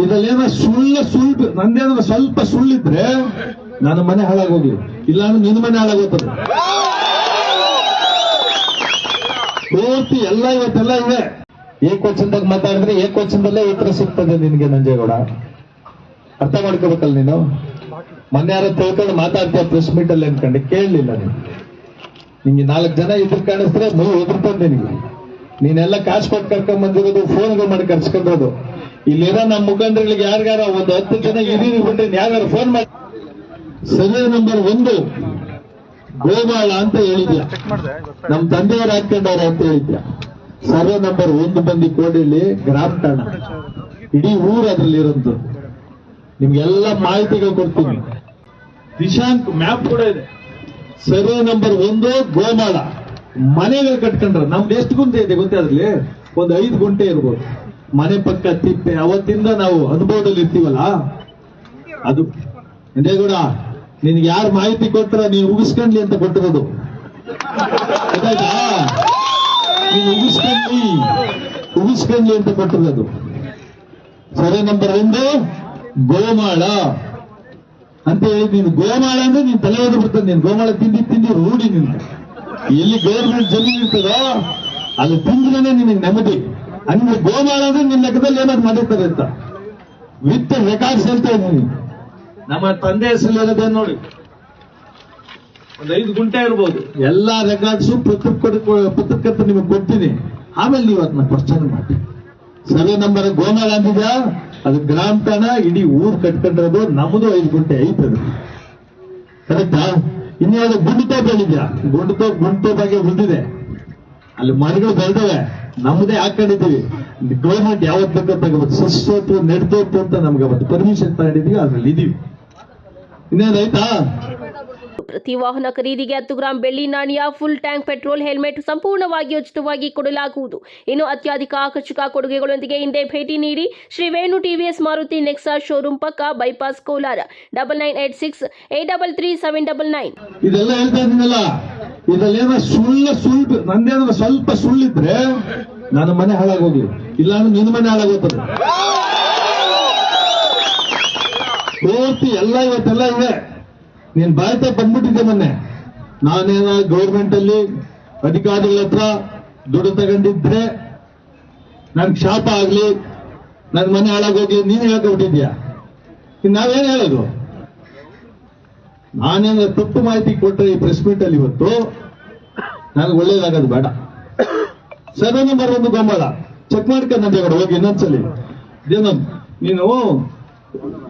ಇದ್ರಲ್ಲೇನೋ ಸುಳ್ಳ ಸುಳ್ಳು, ನಂದೇನಾದ್ರು ಸ್ವಲ್ಪ ಸುಳ್ಳಿದ್ರೆ ನನ್ನ ಮನೆ ಹಾಳಾಗೋಗಿ ಇಲ್ಲ ಅಂದ್ರೆ ನಿನ್ನ ಮನೆ ಹಾಳಾಗೋಗ್ತದೆ ಪೂರ್ತಿ ಎಲ್ಲ ಇವತ್ತೆಲ್ಲ ಇದೆ. ಏಕವಚನದಾಗ ಮಾತಾಡಿದ್ರೆ ಏಕವಚನದಲ್ಲೇ ಉತ್ತರ ಸಿಗ್ತದೆ ನಿನ್ಗೆ ನಂಜೇಗೌಡ. ಅರ್ಥ ಮಾಡ್ಕೋಬೇಕಲ್ಲ ನೀನು? ಮೊನ್ನೆ ಯಾರೋ ತಿಳ್ಕೊಂಡು ಮಾತಾಡ್ತೀಯ ಪ್ರೆಸ್ ಮೀಟ್ ಅಲ್ಲಿ ಅನ್ಕೊಂಡೆ ಕೇಳಲಿಲ್ಲ ನೀನು. ನಿಂಗೆ ನಾಲ್ಕು ಜನ ಇದ್ರ ಕಾಣಿಸ್ತಾರೆ, ಮೂರು ಎದುರ್ತಂದೆ ನಿನಗೆ ನೀನೆಲ್ಲ ಕಾಸು ಕೊಟ್ಟು ಕರ್ಕೊಂಡ್ ಬಂದಿರೋದು ಫೋನ್ಗಳು ಮಾಡಿ ಕರ್ಸ್ಕೊಂಡಿರೋದು ಇಲ್ಲಿರೋ ನಮ್ಮ ಮುಖಂಡರುಗಳಿಗೆ ಯಾರಿಗಾರ ಒಂದು ಹತ್ತು ಜನ ಹಿರಿಯರು ಬಿಟ್ಟರೆ ಯಾರು ಫೋನ್ ಮಾಡಿ ಸರ್ವೆ ನಂಬರ್ ಒಂದು ಗೋಮಾಳ ಅಂತ ಹೇಳಿದ್ಯಾ. ನಮ್ಮ ತಂದೆಯವರು ಹಾಕೊಂಡವ್ರೆ ಅಂತ ಹೇಳಿದ್ಯಾ. ಸರ್ವೆ ನಂಬರ್ ಒಂದು ಬಂದಿ ಕೋಡಿಲಿ ಗ್ರಾಮ ಠಾಣ ಇಡೀ ಊರು ಅದ್ರಲ್ಲಿ ಇರೋದು ನಿಮ್ಗೆಲ್ಲ ಮಾಹಿತಿಗಳು ಕೊಡ್ತೀನಿ. ದಿಶಾಂಕ್ ಮ್ಯಾಪ್ ಕೂಡ ಇದೆ. ಸರ್ವೆ ನಂಬರ್ ಒಂದು ಗೋಮಾಳ. ಮನೆಗಳು ಕಟ್ಕೊಂಡ್ರ. ನಮ್ದು ಎಷ್ಟು ಗುಂಟೆ ಇದೆ ಗೊತ್ತೇ ಅದ್ರಲ್ಲಿ? ಒಂದು ಐದು ಗುಂಟೆ ಇರ್ಬೋದು. ಮನೆ ಪಕ್ಕ ತಿಪ್ಪೆ, ಅವತ್ತಿಂದ ನಾವು ಅನುಭವದಲ್ಲಿ ಇರ್ತೀವಲ್ಲ? ಅದು ಕೂಡ ನಿನ್ಗೆ ಯಾರು ಮಾಹಿತಿ ಕೊಟ್ರ ನೀನು ಉಗಿಸ್ಕೊಂಡ್ಲಿ ಅಂತ ಕೊಟ್ಟಿರೋದು. ನೀನು ಉಗಿಸ್ಕೊಂಡ್ಲಿ ಉಗಿಸ್ಕೊಂಡ್ಲಿ ಅಂತ ಕೊಟ್ಟಿರೋದು. ಸರಿ, ನಂಬರ್ ಒಂದು, ಗೋಮಾಳ. ಅಂತ ಹೇಳಿ ನೀನು ಗೋಮಾಳ ಅಂದ್ರೆ ನೀನ್ ತಲೆ ಹೋದ್ರು ಬಿಡ್ತದೆ ನೀನು. ಗೋಮಾಳ ತಿಂದಿ ತಿಂದಿ ರೂಢಿ ನಿಂತ ಎಲ್ಲಿ ಗೌರ್ಮೆಂಟ್ ಜಮೀನು ಇರ್ತದೋ ಅಲ್ಲಿ ತಿಂದ್ರೆ ನಿನಗೆ ನೆಮ್ಮದಿ. ಅಂದ್ರೆ ಗೋಮಾಳ ಅಂದ್ರೆ ನಿನ್ನ ಲೆಕ್ಕದಲ್ಲಿ ಏನಾದ್ರು ಮಾಡಿರ್ತಾರೆ ಅಂತ. ವಿತ್ ರೆಕಾರ್ಡ್ಸ್ ಹೇಳ್ತಾ ಇದ್ದೀನಿ. ನಮ್ಮ ತಂದೆ ಹೆಸರು ನೋಡಿ. ಒಂದು ಐದು ಗುಂಟೆ ಇರ್ಬೋದು. ಎಲ್ಲಾ ರೆಕಾರ್ಡ್ಸು ಪುಸ್ತಕ ಪತ್ರಕರ್ತ ನಿಮಗೆ ಕೊಡ್ತೀನಿ. ಆಮೇಲೆ ನೀವು ಅದನ್ನ ಕ್ವಶನ್ ಮಾಡಿ. ಸರ್ವೆ ನಂಬರ್ ಗೋಮಾಳ ಅಂದಿದ್ಯಾ? ಅದು ಗ್ರಾಮ ತಾಣ ಇಡೀ ಊರ್ ಕಟ್ಕೊಂಡಿರೋದು ನಮ್ಮದು ಐದು ಗುಂಟೆ ಐತದು. ಕರೆಕ್ಟಾ ಇನ್ಯಾವುದು ಗುಂಡುತೋಪ್ ಹೇಳಿದ್ಯಾ ಗುಂಡುತೋಪ್ ಗುಂಡುತೋಪಾಗೆ ಉಳಿದಿದೆ. ಅಲ್ಲಿ ಮರಗಳು ಬೆಳೆದವೆ. ನಮ್ಮದೇ ಹಾಕೊಂಡಿದ್ದೀವಿ. ಗೌರ್ಮೆಂಟ್ ಯಾವತ್ತು ಬೇಕಂತ ತಗೋಬೇಕು ಸಸ್ಸೋತು ನೆಡ್ತೋತು ಅಂತ ನಮ್ಗೆ ಅವತ್ತು ಪರ್ಮಿಷನ್ ತಗೊಂಡಿದೀವಿ ಅದ್ರಲ್ಲಿ ಇದೀವಿ. ಇನ್ನೇನಾಯ್ತಾ? ಪ್ರತಿ ವಾಹನ ಖರೀದಿಗೆ ಹತ್ತು ಗ್ರಾಂ ಬೆಳ್ಳಿ ನಾಣ್ಯ ಫುಲ್ ಟ್ಯಾಂಕ್ ಪೆಟ್ರೋಲ್ ಹೆಲ್ಮೆಟ್ ಸಂಪೂರ್ಣವಾಗಿ ಉಚಿತವಾಗಿ ಕೊಡಲಾಗುವುದು. ಇನ್ನು ಅತ್ಯಧಿಕ ಆಕರ್ಷಕ ಕೊಡುಗೆಗಳೊಂದಿಗೆ ಹಿಂದೆ ಭೇಟಿ ನೀಡಿ Shri Venu TVS Maruti Nexa showroom ಪಕ್ಕ bypass Kolar. Double nine eight six eight double three seven double nine ಇದೆಲ್ಲ ಹೇಳ್ತಾ ಇದ್ದೀನಲ್ಲ, ಇದಲ್ಲೇನ ಸುಳ್ಳು ಸುಳ್ಳು ನಂದೇನಾದ್ರು ಸ್ವಲ್ಪ ಸುಳ್ಳಿದ್ರೆ ನನ್ನ ಮನೆ ಹಾಳಾಗೋಗಿ ಇಲ್ಲ ಅಂದ್ರೆ ನಿನ್ನ ಮನೆ ಹಾಳಾಗೋಗ್ತದೆ ಪೂರ್ತಿ ಎಲ್ಲ ಇವತ್ತೆಲ್ಲ ಇದೆ. ನೀನ್ ಬಾಯ್ತಾ ಬಂದ್ಬಿಟ್ಟಿದ್ದೆ ಮೊನ್ನೆ. ನಾನೇನ ಗೌರ್ಮೆಂಟ್ ಅಲ್ಲಿ ಅಧಿಕಾರಿಗಳ ಹತ್ರ ದುಡ್ಡು ತಗೊಂಡಿದ್ರೆ ನನ್ ಶಾಪ ಆಗ್ಲಿ, ನನ್ ಮನೆ ಹಾಳಾಗೋಗಿ ನೀನ್ ಹೇಳ್ಕೊಬಿಟ್ಟಿದ್ಯಾ ಇನ್ ನಾವೇನ್ ಹೇಳೋದು? ನಾನೇನ ತಪ್ಪು ಮಾಹಿತಿ ಕೊಟ್ಟರೆ ಈ ಪ್ರೆಸ್ ಮೀಟ್ ಅಲ್ಲಿ ಇವತ್ತು ನನಗೆ ಒಳ್ಳೇದಾಗೋದು ಬೇಡ. ಸರ್ವೆ ನಂಬರ್ ಒಂದು ಗೊಂಬಳ. ಚೆಕ್ ಮಾಡ್ಕೊಂಡು ಹೋಗಿ ಇನ್ನೊಂದ್ಸಲಿ. ಇದೇನು ನೀನು